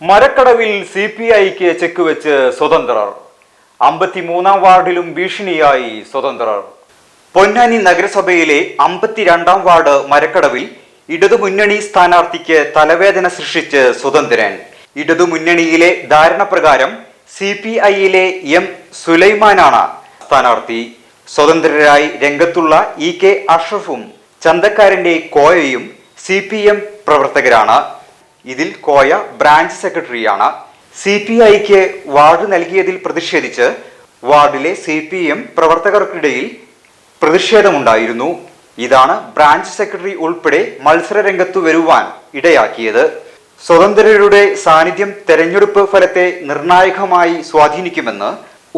മരക്കടവിൽ C P ഐക്ക് check വെച്ച് സ്വതന്ത്രർ. അമ്പത്തിമൂന്നാം വാർഡിലും ഭീഷണിയായി സ്വതന്ത്രർ. പൊന്നാനി നഗരസഭയിലെ അമ്പത്തിരണ്ടാം വാർഡ് മരക്കടവിൽ ഇടതുമുന്നണി സ്ഥാനാർത്ഥിക്ക് തലവേദന സൃഷ്ടിച്ച് സ്വതന്ത്രൻ. ഇടതുമുന്നണിയിലെ ധാരണപ്രകാരം സി പി ഐയിലെ എം സുലൈമാനാണ് സ്ഥാനാർത്ഥി. സ്വതന്ത്രരായി രംഗത്തുള്ള ഇ കെ അഷ്റഫും ചന്തക്കാരന്റെ കോയയും സി പി എം പ്രവർത്തകരാണ്. ഇതിൽ കോയ ബ്രാഞ്ച് സെക്രട്ടറിയാണ്. സി പി ഐക്ക് വാർഡ് നൽകിയതിൽ പ്രതിഷേധിച്ച് വാർഡിലെ സി പി എം പ്രവർത്തകർക്കിടയിൽ പ്രതിഷേധമുണ്ടായിരുന്നു. ഇതാണ് ബ്രാഞ്ച് സെക്രട്ടറി ഉൾപ്പെടെ മത്സര രംഗത്തു വരുവാൻ ഇടയാക്കിയത്. സ്വതന്ത്രരുടെ സാന്നിധ്യം തെരഞ്ഞെടുപ്പ് ഫലത്തെ നിർണായകമായി സ്വാധീനിക്കുമെന്ന്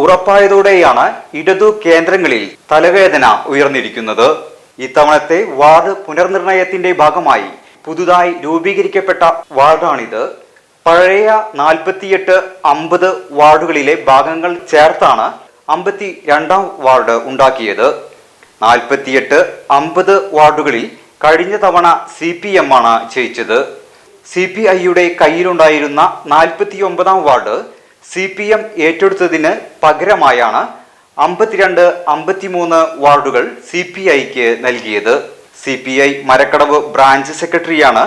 ഉറപ്പായതോടെയാണ് ഇടതു കേന്ദ്രങ്ങളിൽ തലവേദന ഉയർന്നിരിക്കുന്നത്. ഇത്തവണത്തെ വാർഡ് പുനർനിർണയത്തിന്റെ ഭാഗമായി പുതുതായി രൂപീകരിക്കപ്പെട്ട വാർഡാണിത്. പഴയ നാൽപ്പത്തിയെട്ട് അമ്പത് വാർഡുകളിലെ ഭാഗങ്ങൾ ചേർത്താണ് അമ്പത്തി രണ്ടാം വാർഡ് ഉണ്ടാക്കിയത്. നാൽപ്പത്തിയെട്ട് അമ്പത് വാർഡുകളിൽ കഴിഞ്ഞ തവണ സി പി എം ആണ് ജയിച്ചത്. സി പി ഐയുടെ കയ്യിലുണ്ടായിരുന്ന നാൽപ്പത്തി ഒമ്പതാം വാർഡ് സി പി എം ഏറ്റെടുത്തതിന് പകരമായാണ് അമ്പത്തിരണ്ട് അമ്പത്തിമൂന്ന് വാർഡുകൾ സി പി ഐക്ക് നൽകിയത്. C P I Marakkadavu branch സെക്രട്ടറിയാണ്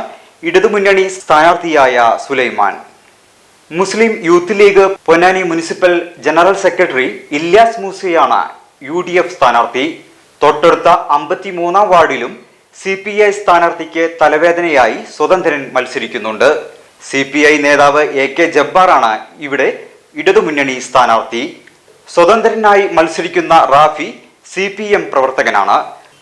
ഇടതുമുന്നണി സ്ഥാനാർത്ഥിയായ Sulaiman. Muslim Youth League Ponnani municipal general secretary Ilyas മൂസയാണ് U D F സ്ഥാനാർത്ഥി. തൊട്ടടുത്ത അമ്പത്തിമൂന്നാം വാർഡിലും സി പി ഐ സ്ഥാനാർത്ഥിക്ക് തലവേദനയായി സ്വതന്ത്രൻ മത്സരിക്കുന്നുണ്ട്. സി പി ഐ നേതാവ് എ കെ ജബ്ബാറാണ് ഇവിടെ ഇടതുമുന്നണി സ്ഥാനാർത്ഥി. സ്വതന്ത്രനായി മത്സരിക്കുന്ന റാഫി സി പി എം പ്രവർത്തകനാണ്.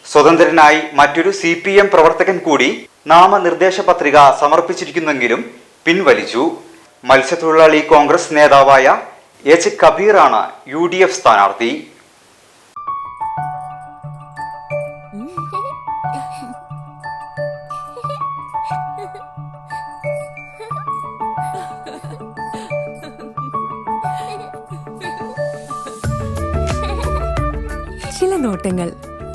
സ്വതന്ത്രനായി മറ്റൊരു സി പി എം പ്രവർത്തകൻ കൂടി നാമനിർദ്ദേശ പത്രിക സമർപ്പിച്ചിരിക്കുന്നെങ്കിലും പിൻവലിച്ചു. മത്സ്യത്തൊഴിലാളി കോൺഗ്രസ് നേതാവായ എച്ച്. കബീറാണ് യു ഡി എഫ് സ്ഥാനാർത്ഥി. ചില നോട്ടങ്ങൾ